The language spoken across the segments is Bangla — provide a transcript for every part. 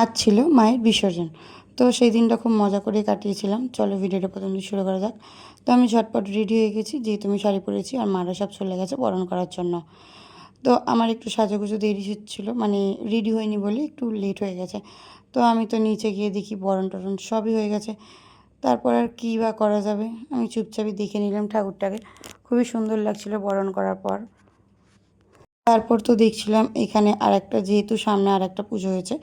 আজ ছিল মায়ের বিসর্জন। তো সেই দিনটা খুব মজা করে কাটিয়েছিলাম। চলো ভিডিওটা প্রথম দিয়ে শুরু করা যাক। তো আমি ঝটপট রেডি হয়ে গেছি, যেহেতু আমি শাড়ি পরেছি আর মারা সব চলে গেছে বরণ করার জন্য। তো আমার একটু সাজুগুজু দেরি হচ্ছিল মানে রেডি হয়নি বলে একটু লেট হয়ে গেছে। তো আমি তো নিচে গিয়ে দেখি বরণ টরণ সবই হয়ে গেছে। তারপর আর কী বা করা যাবে? আমি চুপচাপই দেখে নিলাম ঠাকুরটাকে। খুবই সুন্দর লাগছিল বরণ করার পর। তারপর তো দেখছিলাম এখানে আর একটা যেহেতু সামনে আর একটা পুজো হয়েছে,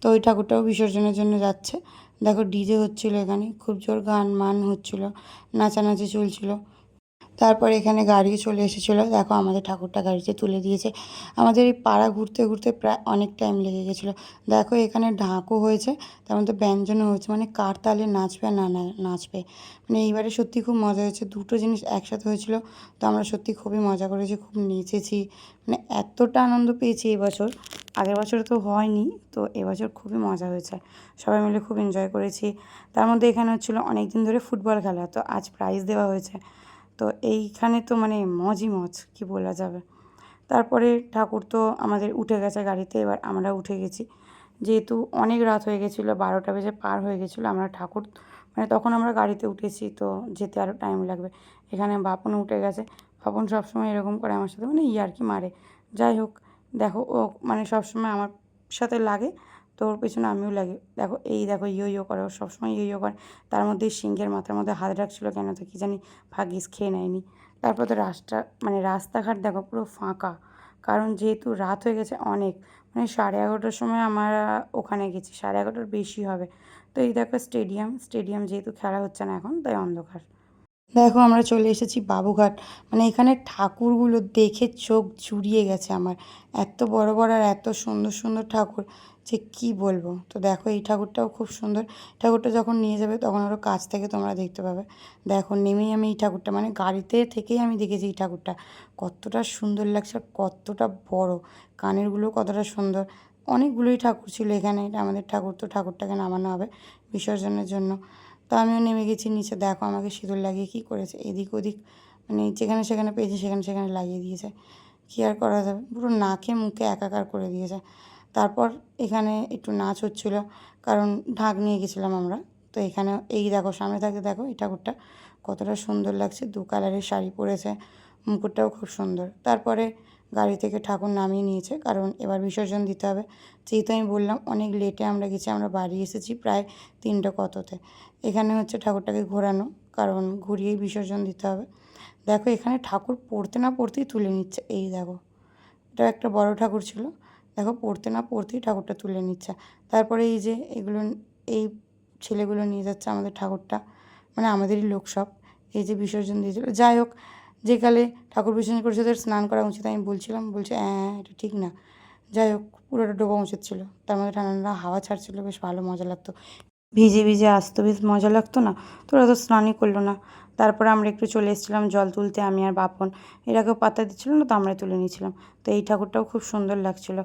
তো ওই ঠাকুরটাও বিসর্জনের জন্য যাচ্ছে। দেখো ডিজে হচ্ছিল এখানে, খুব জোর গান মান হচ্ছিল, নাচানাচি চলছিল। তারপর এখানে গাড়িও চলে এসেছিল। দেখো আমাদের ঠাকুরটা গাড়িতে তুলে দিয়েছে। আমাদের এই পাড়া ঘুরতে ঘুরতে প্রায় অনেক টাইম লেগে গেছিল। দেখো এখানে ঢাকও হয়েছে, তার মধ্যে ব্যঞ্জনও হয়েছে মানে কার তালে নাচবে না নাচবে। মানে এইবারে সত্যি খুব মজা হয়েছে, দুটো জিনিস একসাথে হয়েছিল, তো আমরা সত্যি খুবই মজা করেছি, খুব নেচেছি। মানে এতটা আনন্দ পেয়েছি এবছর, আগের বছর তো হয়নি, তো এবছর খুবই মজা হয়েছে। সবাই মিলে খুব এনজয় করেছি। তার মধ্যে এখানে হচ্ছিল অনেক দিন ধরে ফুটবল খেলা, তো আজ প্রাইজ দেওয়া হয়েছে। তো এইখানে তো মানে মজই মজ, কি বলা যাবে। তারপরে ঠাকুর তো আমাদের উঠে গেছে গাড়িতে, এবার আমরা উঠে গেছি। যেহেতু অনেক রাত হয়ে গেছিল, বারোটা বেজে পার হয়ে গেছিল, আমরা ঠাকুর মানে তখন আমরা গাড়িতে উঠেছি, তো যেতে আরও টাইম লাগবে। এখানে বাপন উঠে গেছে, বাপন সবসময় এরকম করে আমার সাথে মানে ইয়ার্কি মারে। যাই হোক, দেখো ও মানে সবসময় আমার সাথে লাগে তো ওর পেছনে আমিও লাগি। দেখো, এই দেখো ইয়ো ইয়ো করে, ও সবসময় ইয়ো ইয়ো করে। তার মধ্যে সিংহের মাথার মধ্যে হাত রাখছিলো কেন? তো কী জানি ভাগ্যিস খেয়ে নেয়নি। তারপর তো রাস্তা মানে রাস্তাঘাট দেখো পুরো ফাঁকা। কারণ যেহেতু রাত হয়ে গেছে অনেক মানে সাড়ে এগারোটার সময় আমরা ওখানে গেছি, সাড়ে এগারোটার বেশি হবে। তো এই দেখো স্টেডিয়াম স্টেডিয়াম যেহেতু খেলা হচ্ছে না এখন, তাই অন্ধকার। দেখো আমরা চলে এসেছি বাবুঘাট। মানে এখানে ঠাকুরগুলো দেখে চোখ জুড়িয়ে গেছে আমার। এত বড় বড় আর এত সুন্দর সুন্দর ঠাকুর যে কি বলব? তো দেখো এই ঠাকুরটাও খুব সুন্দর। ঠাকুরটা যখন নিয়ে যাবে তখন আরও কাছ থেকে তোমরা দেখতে পাবে। দেখো নেমেই আমি এই ঠাকুরটা মানে গাড়িতে থেকেই আমি দেখেছি এই ঠাকুরটা। কতটা সুন্দর লাগছে আর কতটা বড়। কানেরগুলো কতটা সুন্দর। অনেকগুলোই ঠাকুর ছিল এখানে। এটা আমাদের ঠাকুর, তো ঠাকুরটাকে নামানো হবে বিসর্জনের জন্য। তো আমিও নেমে গেছি নিচে, দেখো আমাকে সিঁদুর লাগিয়ে কী করেছে, এদিক ওদিক মানে যেখানে সেখানে পেয়েছে সেখানে সেখানে লাগিয়ে দিয়েছে, কী আর করা যাবে? পুরো নাকে মুখে একাকার করে দিয়েছে। তারপর এখানে একটু নাচ হচ্ছিল, কারণ ঢাক নিয়ে গেছিলাম আমরা, তো এখানে এই দেখো, সামনে থাকতে দেখো এই ঠাকুরটা কতটা সুন্দর লাগছে, দু কালারের শাড়ি পরেছে মুকুরটাও খুব সুন্দর। তারপরে গাড়ি থেকে ঠাকুর নামিয়ে নিয়েছে। কারণ এবার বিসর্জন দিতে হবে। যেহেতু আমি বললাম অনেক লেটে আমরা গেছি, আমরা বাড়ি এসেছি প্রায় তিনটে কততে। এখানে হচ্ছে ঠাকুরটাকে ঘোরানো। কারণ ঘুরিয়েই বিসর্জন দিতে হবে। দেখো, এখানে ঠাকুর পড়তে না পড়তেই তুলে নিচ্ছে। এই দেখো, এটা একটা বড় ঠাকুর ছিল। দেখো, পড়তে না পড়তেই ঠাকুরটা তুলে নিচ্ছে। তারপরে এই যে এগুলো, এই ছেলেগুলো নিয়ে যাচ্ছে আমাদের ঠাকুরটা। মানে আমাদেরই লোক সব। এই যে বিসর্জন দিয়েছিল। যাই হোক যে কালে ঠাকুর বিসর্জন করেছে ওদের স্নান করা উচিত, আমি বলছিলাম, বলছে হ্যাঁ এটা ঠিক না। যাই হোক, পুরোটা ডোবা উচিত ছিল। তার মধ্যে ঠান্ডা ঠান্ডা হাওয়া ছাড়ছিল, বেশ ভালো মজা লাগতো। ভিজে ভিজে আসতো, বেশ মজা লাগতো না? তো ওরা তো স্নানই করল না। তারপরে আমরা একটু চলে এসেছিলাম জল তুলতে, আমি আর বাপন। এটাকেও পাতা দিচ্ছিল না তো আমরা তুলে নিয়েছিলাম। তো এই ঠাকুরটাও খুব সুন্দর লাগছিল।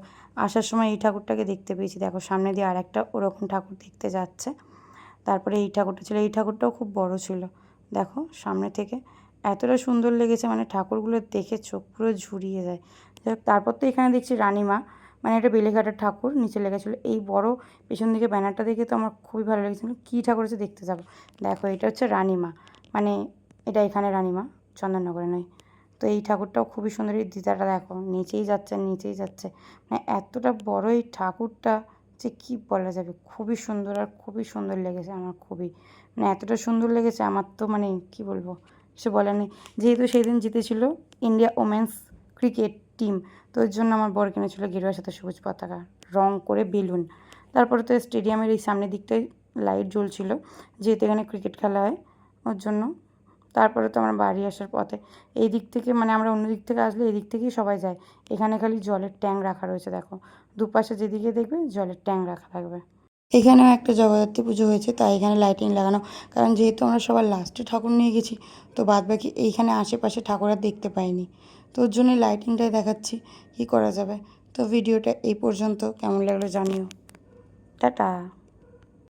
আসার সময় এই ঠাকুরটাকে দেখতে পেয়েছি। দেখো, সামনে দিয়ে আর একটা ওরকম ঠাকুর দেখতে যাচ্ছে। তারপরে এই ঠাকুরটা ছিল, এই ঠাকুরটাও খুব বড় ছিল। দেখো, সামনে থেকে এতটা সুন্দর লেগেছে মানে ঠাকুরগুলো দেখে চোখ পুরো ঝুরিয়ে যায়। তারপর তো এখানে দেখছি রানিমা মানে এটা বেলেঘাটের ঠাকুর, নিচে লেগেছিলো এই বড় পেছন দিকে ব্যানারটা দেখে তো আমার খুবই ভালো লেগেছিলো কী ঠাকুর আছে দেখতে যাব? দেখো, এটা হচ্ছে রানিমা মানে এটা এখানে রানিমা, চন্দননগরে নয়। তো এই ঠাকুরটাও খুবই সুন্দর, এই দিদাটা দেখো, নিচেই যাচ্ছে নিচেই যাচ্ছে। মানে এতটা বড় এই ঠাকুরটা যে কী বলা যাবে, খুবই সুন্দর আর খুবই সুন্দর লেগেছে আমার, খুবই। মানে এতটা সুন্দর লেগেছে, আমার তো মানে কি বলব? সে বলার নেই যেহেতু সেই দিন জিতেছিল ইন্ডিয়া ওমেন্স ক্রিকেট টিম, তো ওর জন্য আমার বর কিনেছিল গেরুয়ার সাথে সবুজ পতাকা, রং করে বেলুন। তারপরে তো স্টেডিয়ামের এই সামনের দিকটায় লাইট জ্বলছিল, যেহেতু এখানে ক্রিকেট খেলা হয় ওর জন্য। তারপরে তো আমরা বাড়ি আসার পথে এই দিক থেকে মানে আমরা অন্য দিক থেকে আসলে এই দিক থেকেই সবাই যায়। এখানে খালি জলের ট্যাঙ্ক রাখা রয়েছে, দেখো। দুপাশে যেদিকে দেখবে জলের ট্যাঙ্ক রাখা থাকবে। এখানেও একটা জগদ্ধাত্রী পুজো হয়েছে, তাই এখানে লাইটিং লাগানো। কারণ যেহেতু আমরা সবার লাস্টে ঠাকুর নিয়ে গেছি, তো বাদ বাকি এইখানে আশেপাশে ঠাকুর আর দেখতে পাইনি। তো ওর জন্য লাইটিংটাই দেখাচ্ছি, কি করা যাবে। তো ভিডিওটা এই পর্যন্ত, কেমন লাগল জানিও। টাটা।